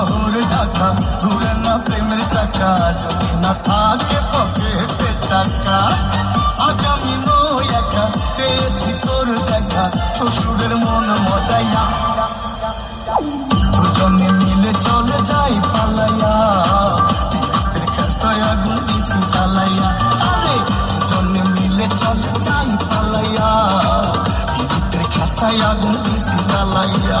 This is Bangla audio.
শহর ঢাকা ঘুরে না প্রেমের চাকা, যদি না থাকে পকেটে টাকা। আজ আমি নই একা, পেয়েছি তোর দেখা, শ্বশুরের মন মজাইয়া দুজনে মিলে চলে যাই পালাইয়া। আগুন দিছি চালাইয়া আরে, দুজনে মিলে চলে যাই পালাইয়া। খাতায় আগুন দিছি চালাইয়া